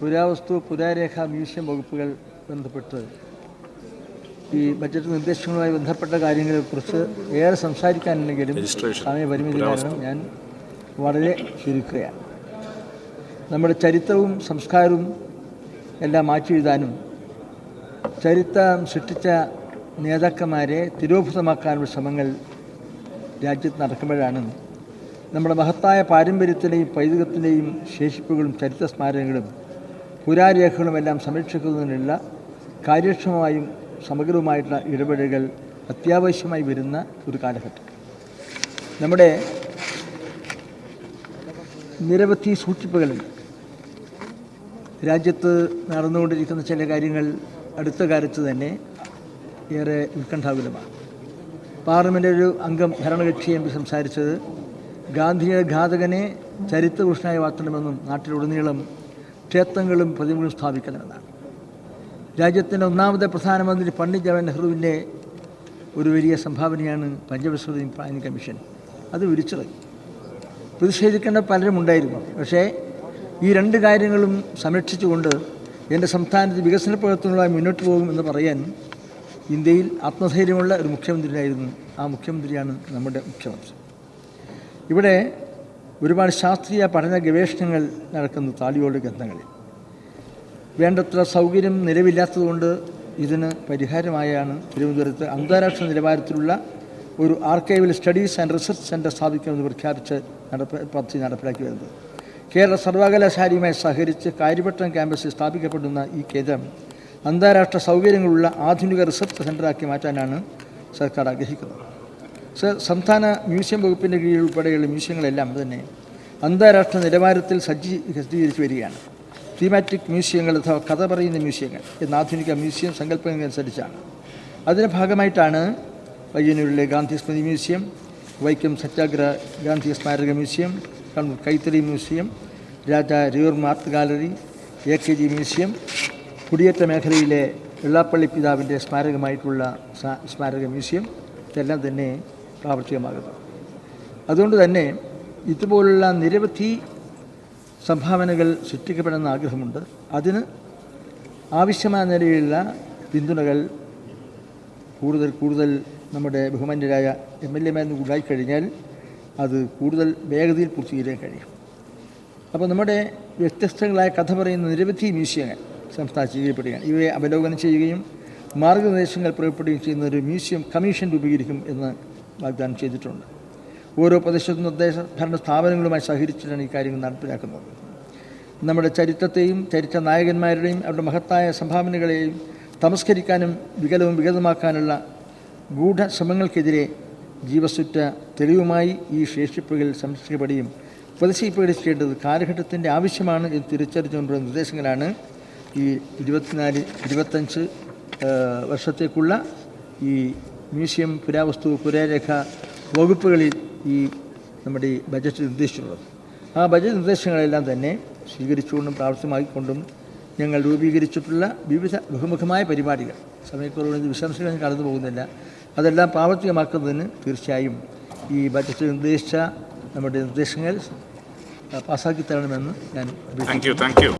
പുരാവസ്തു പുരാരേഖ മ്യൂസിയം വകുപ്പുകൾ ബന്ധപ്പെട്ട് ഈ ബജറ്റ് നിർദ്ദേശങ്ങളുമായി ബന്ധപ്പെട്ട കാര്യങ്ങളെക്കുറിച്ച് ഏറെ സംസാരിക്കാനുണ്ടെങ്കിലും സമയപരിമിതി കാരണം ഞാൻ വളരെ ചുരുക്കുകയാണ് നമ്മുടെ ചരിത്രവും സംസ്കാരവും എല്ലാം മാറ്റി എഴുതാനും ചരിത്രം സൃഷ്ടിച്ച നേതാക്കന്മാരെ തിരോഭൂതമാക്കാനുള്ള ശ്രമങ്ങൾ രാജ്യത്ത് നടക്കുമ്പോഴാണ്. നമ്മുടെ മഹത്തായ പാരമ്പര്യത്തിന്റെയും പൈതൃകത്തിന്റെയും ശേഷിപ്പുകളും ചരിത്ര സ്മാരകങ്ങളും പുരാരേഖകളും എല്ലാം സംരക്ഷിക്കുന്നതിനുള്ള കാര്യക്ഷമമായും സമഗ്രവുമായിട്ടുള്ള ഇടപെടലുകൾ അത്യാവശ്യമായി വരുന്ന ഒരു കാലഘട്ടം. നമ്മുടെ നിരവധി സൂക്ഷിപ്പുകളുണ്ട് രാജ്യത്ത് നടന്നുകൊണ്ടിരിക്കുന്ന ചില കാര്യങ്ങൾ അടുത്ത കാലത്ത് തന്നെ ഏറെ ഉത്കണ്ഠാകുലമാണ്. പാർലമെന്റ് ഒരു അംഗം ഭരണകക്ഷി എം പി സംസാരിച്ചത് ഗാന്ധിയുടെ ഘാതകനെ ചരിത്രപുരുഷനായി വാർത്തണമെന്നും നാട്ടിലുടനീളം ക്ഷേത്രങ്ങളും പ്രതിമകളും സ്ഥാപിക്കണമെന്നാണ്. രാജ്യത്തിന്റെ ഒന്നാമത്തെ പ്രധാനമന്ത്രി പണ്ഡിറ്റ് ജവഹർലാൽ നെഹ്റുവിന്റെ ഒരു വലിയ സംഭാവനയാണ് പഞ്ചവത്സര പ്ലാനിംഗ് കമ്മീഷൻ. അത് വിരിച്ചത് പ്രതിഷേധിക്കേണ്ട പലരും ഉണ്ടായിരുന്നു. പക്ഷേ ഈ രണ്ട് കാര്യങ്ങളും സംരക്ഷിച്ചുകൊണ്ട് എന്റെ സംസ്ഥാനത്ത് വികസന പ്രവർത്തനങ്ങളായി മുന്നോട്ട് പോകും എന്ന് പറയാൻ ഇന്ത്യയിൽ ആത്മധൈര്യമുള്ള ഒരു മുഖ്യമന്ത്രിയായിരുന്നു ആ മുഖ്യമന്ത്രിയാണ് നമ്മുടെ മുഖ്യമന്ത്രി. ഇവിടെ ഒരുപാട് ശാസ്ത്രീയ പഠന ഗവേഷണങ്ങൾ നടക്കുന്നു താലിയോട് ഗ്രന്ഥങ്ങളിൽ. വേണ്ടത്ര സൗകര്യം നിലവില്ലാത്തതുകൊണ്ട് ഇതിന് പരിഹാരമായാണ് തിരുവനന്തപുരത്ത് അന്താരാഷ്ട്ര നിലവാരത്തിലുള്ള ഒരു archival studies and research centre സ്ഥാപിക്കുമെന്ന് പ്രഖ്യാപിച്ച് നടപ്പ് പദ്ധതി നടപ്പിലാക്കി വരുന്നത്. കേരള സർവകലാശാലയുമായി സഹകരിച്ച് കാര്യപട്ടണം ക്യാമ്പസിൽ സ്ഥാപിക്കപ്പെടുന്ന ഈ കേന്ദ്രം അന്താരാഷ്ട്ര സൗകര്യങ്ങളുള്ള ആധുനിക റിസർച്ച് സെന്ററാക്കി മാറ്റാനാണ് സർക്കാർ ആഗ്രഹിക്കുന്നത്. സംസ്ഥാന മ്യൂസിയം വകുപ്പിന്റെ കീഴിൽ ഉൾപ്പെടെയുള്ള മ്യൂസിയങ്ങളെല്ലാം തന്നെ അന്താരാഷ്ട്ര നിലവാരത്തിൽ സജ്ജീ സജ്ജീകരിച്ച് വരികയാണ്. തീമാറ്റിക് മ്യൂസിയങ്ങൾ അഥവാ കഥ പറയുന്ന മ്യൂസിയങ്ങൾ എന്ന ആധുനിക മ്യൂസിയം സങ്കല്പങ്ങൾക്കനുസരിച്ചാണ്. അതിന്റെ ഭാഗമായിട്ടാണ് പയ്യന്നൂരിലെ Gandhi Smriti museum Vaikom Satyagraha Gandhi Smaraka museum Kannur Kaithari museum Raja രൂർ art gallery A K G museum കുടിയേറ്റ മേഖലയിലെ വെള്ളാപ്പള്ളി പിതാവിന്റെ സ്മാരകമായിട്ടുള്ള സ്മാരക മ്യൂസിയം ഇതെല്ലാം തന്നെ പ്രാവർത്തികമാകുന്നു. അതുകൊണ്ട് തന്നെ ഇതുപോലുള്ള നിരവധി സംഭാവനകൾ സൃഷ്ടിക്കപ്പെടുന്ന ആഗ്രഹമുണ്ട്. അതിന് ആവശ്യമായ നിലയിലുള്ള പിന്തുണകൾ കൂടുതൽ കൂടുതൽ നമ്മുടെ ബഹുമാന്യരായ എം എൽ എമാരിൽ നിന്ന് ഉണ്ടായിക്കഴിഞ്ഞാൽ അത് കൂടുതൽ വേഗതയിൽ പൂർത്തീകരിക്കാൻ കഴിയും. അപ്പോൾ നമ്മുടെ വ്യത്യസ്തങ്ങളായ കഥ പറയുന്ന നിരവധി മ്യൂസിയങ്ങൾ സംസ്ഥാനം ചെയ്യപ്പെടുകയാണ് ഇവയെ അവലോകനം ചെയ്യുകയും മാർഗനിർദ്ദേശങ്ങൾ പുറപ്പെടുകയും ചെയ്യുന്ന ഒരു മ്യൂസിയം കമ്മീഷൻ രൂപീകരിക്കും എന്ന് വാഗ്ദാനം ചെയ്തിട്ടുണ്ട്. ഓരോ പ്രദേശത്തും നിർദ്ദേശ ഭരണ സ്ഥാപനങ്ങളുമായി സഹകരിച്ചിട്ടാണ് ഈ കാര്യങ്ങൾ നടപ്പിലാക്കുന്നത്. നമ്മുടെ ചരിത്രത്തെയും ചരിത്ര നായകന്മാരുടെയും അവരുടെ മഹത്തായ സംഭാവനകളെയും തമസ്കരിക്കാനും വികലവും വികതമാക്കാനുള്ള ഗൂഢശ്രമങ്ങൾക്കെതിരെ ജീവസുറ്റ തെളിവുമായി ഈ ശേഷിപ്പുകൾ സംരക്ഷിക്കപ്പെടുകയും പ്രദർശിപ്പിക്കേണ്ടത് കാലഘട്ടത്തിന്റെ ആവശ്യമാണ് എന്ന് തിരിച്ചറിഞ്ഞുകൊണ്ടുള്ള നിർദ്ദേശങ്ങളാണ് ഈ ഇരുപത്തിനാല് ഇരുപത്തഞ്ച് വർഷത്തേക്കുള്ള ഈ മ്യൂസിയം പുരാവസ്തു പുരാരേഖ വകുപ്പുകളിൽ ഈ നമ്മുടെ ഈ ബജറ്റ് നിർദ്ദേശിച്ചിട്ടുള്ളത്. ആ ബജറ്റ് നിർദ്ദേശങ്ങളെല്ലാം തന്നെ സ്വീകരിച്ചുകൊണ്ടും പ്രാവർത്തികമാക്കിക്കൊണ്ടും ഞങ്ങൾ രൂപീകരിച്ചിട്ടുള്ള വിവിധ ബഹുമുഖമായ പരിപാടികൾ സമയക്കുറവിന് വിശദാംശങ്ങൾ ഞാൻ കടന്നു പോകുന്നില്ല അതെല്ലാം പ്രാവർത്തികമാക്കുന്നതിന് തീർച്ചയായും ഈ ബജറ്റ് നിർദ്ദേശിച്ച നമ്മുടെ നിർദ്ദേശങ്ങൾ പാസ്സാക്കി തരണമെന്ന് ഞാൻ